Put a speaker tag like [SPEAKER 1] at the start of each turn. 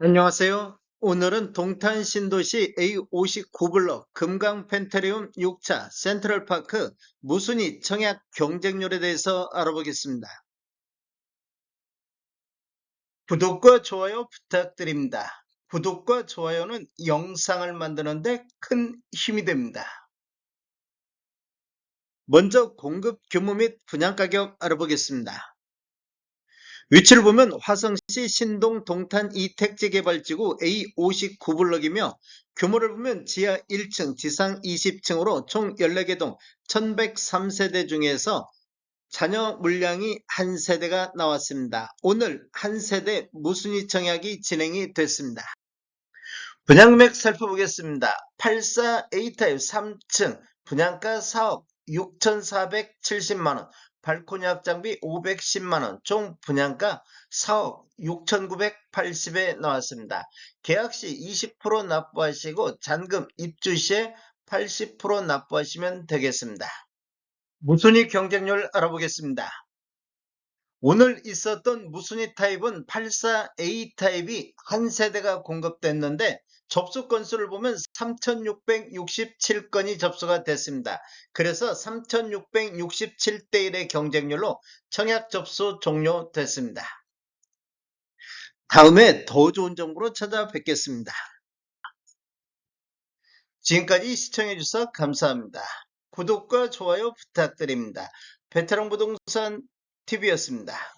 [SPEAKER 1] 안녕하세요. 오늘은 동탄 신도시 A59블럭 금강 펜테리움 6차 센트럴파크 무순이 청약 경쟁률에 대해서 알아보겠습니다. 구독과 좋아요 부탁드립니다. 구독과 좋아요는 영상을 만드는데 큰 힘이 됩니다. 먼저 공급 규모 및 분양 가격 알아보겠습니다. 위치를 보면 화성시 신동 동탄 이택지 개발지구 A59블럭이며 규모를 보면 지하 1층, 지상 20층으로 총 14개 동 1103세대 중에서 자녀 물량이 한 세대가 나왔습니다. 오늘 한 세대 무순위 청약이 진행이 됐습니다. 분양맥 살펴보겠습니다. 84A타입 3층 분양가 4억 6,470만원 발코니 확장비 510만원, 총 분양가 4억 6,980에 나왔습니다. 계약 시 20% 납부하시고 잔금 입주 시에 80% 납부하시면 되겠습니다. 무순위 경쟁률 알아보겠습니다. 오늘 있었던 무순위 타입은 84A 타입이 한 세대가 공급됐는데 접수 건수를 보면 3667건이 접수가 됐습니다. 그래서 3667대 1의 경쟁률로 청약 접수 종료됐습니다. 다음에 더 좋은 정보로 찾아뵙겠습니다. 지금까지 시청해주셔서 감사합니다. 구독과 좋아요 부탁드립니다. 베테랑 부동산 TV였습니다.